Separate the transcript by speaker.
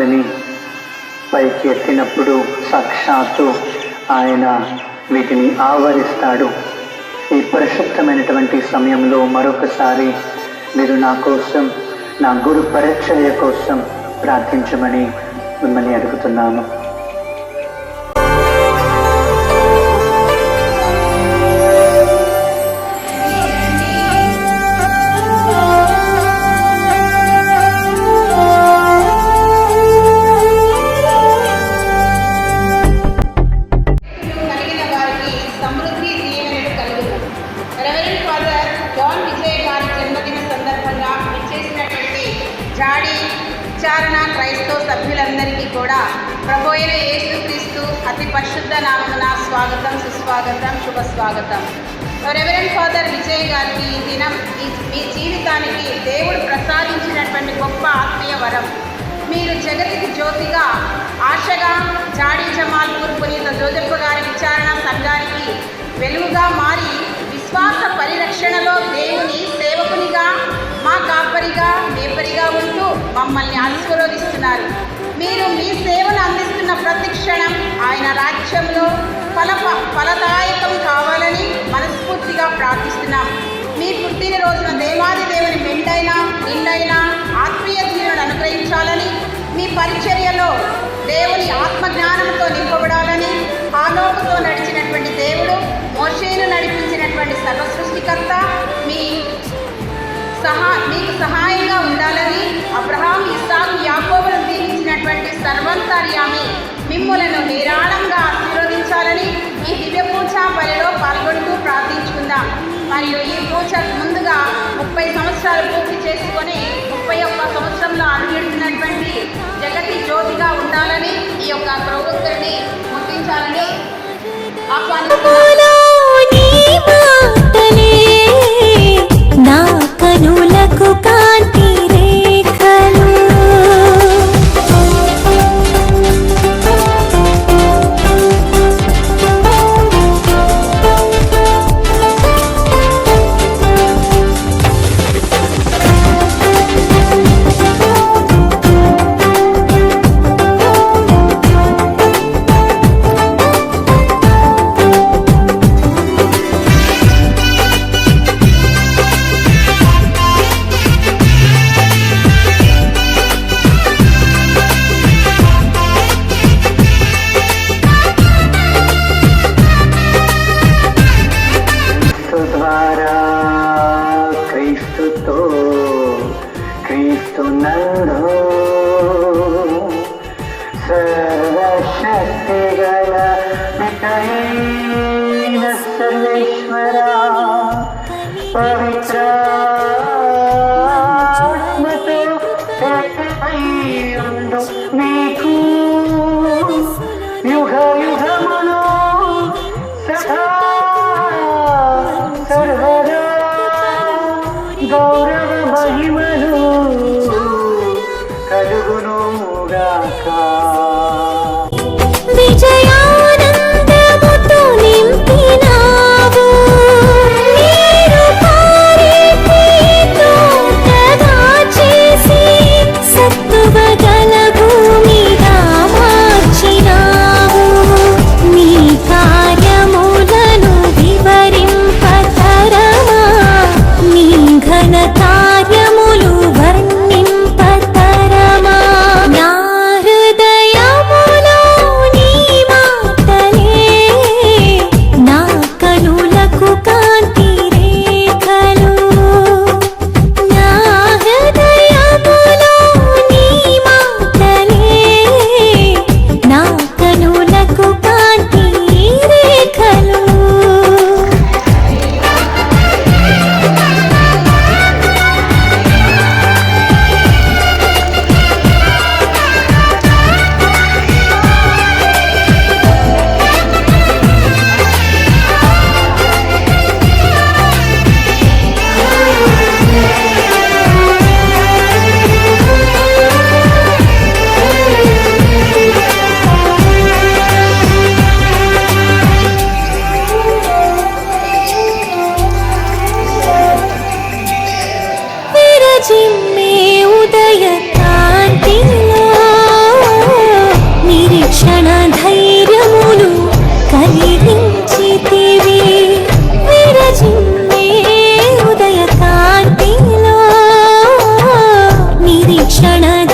Speaker 1: పాదాలని పైకి ఎత్తినప్పుడు సాక్షాత్తు ఆయన వీటిని ఆవరిస్తాడు. ఈ పరిశుద్ధమైనటువంటి సమయంలో మరొకసారి మీరు నా కోసం నా గురు పరిచర్య కోసం ప్రార్థించమని మిమ్మల్ని అడుగుతున్నాను.
Speaker 2: క్రైస్తవ సభ్యులందరికీ కూడా ప్రభు యేసుక్రీస్తు అతి పరిశుద్ధ నామమున స్వాగతం సుస్వాగతం శుభ స్వాగతం రెవరెండ్ ఫాదర్ విజయ్ గారికి ఈ దినం మీ జీవితానికి దేవుడు ప్రసాదించినటువంటి గొప్ప ఆత్మీయ వరం. మీరు జగతికి జ్యోతిగా ఆశగా జాడీ జమాల్పూర్ పునీత జోజప్ప గారి విచారణ సంఘానికి వెలుగుగా మారి మా కాపరిగా మేపరిగా ఉంటూ మమ్మల్ని ఆశీర్వదిస్తున్నారు. మీరు మీ సేవను అందిస్తున్న ప్రతి క్షణం ఆయన రాజ్యంలో ఫల ఫలదాయకం కావాలని మనస్ఫూర్తిగా ప్రార్థిస్తున్నాం. మీ పుట్టినరోజున దేవాది దేవుని మెండైన నిండైన ఆత్మీయ జీవులను అనుగ్రహించాలని మీ పరిచర్యలో దేవుని ఆత్మజ్ఞానంతో నింపబడాలని ఆలోపుతో నడిచినటువంటి దేవుడు మోషేను నడిపించినటువంటి సర్వ సృష్టికర్త సహా మీకు సహాయంగా ఉండాలని అబ్రహాం ఇస్సాకు యాకోబును దీవించినటువంటి సర్వంతర్యామి మిమ్మలను నిరాళంగా ఆశీర్వదించాలని ఈ దివ్య పూజ బలిలో పాల్గొంటూ ప్రార్థించుకుందాం. మరియు ఈ పూజ ముందుగా ముప్పై సంవత్సరాలు పూర్తి చేసుకొని ముప్పై ఒక్క సంవత్సరంలో అడుగుతున్నటువంటి జగతి జ్యోతిగా ఉండాలని ఈ యొక్క ప్రవృత్తిని
Speaker 1: Música क्षण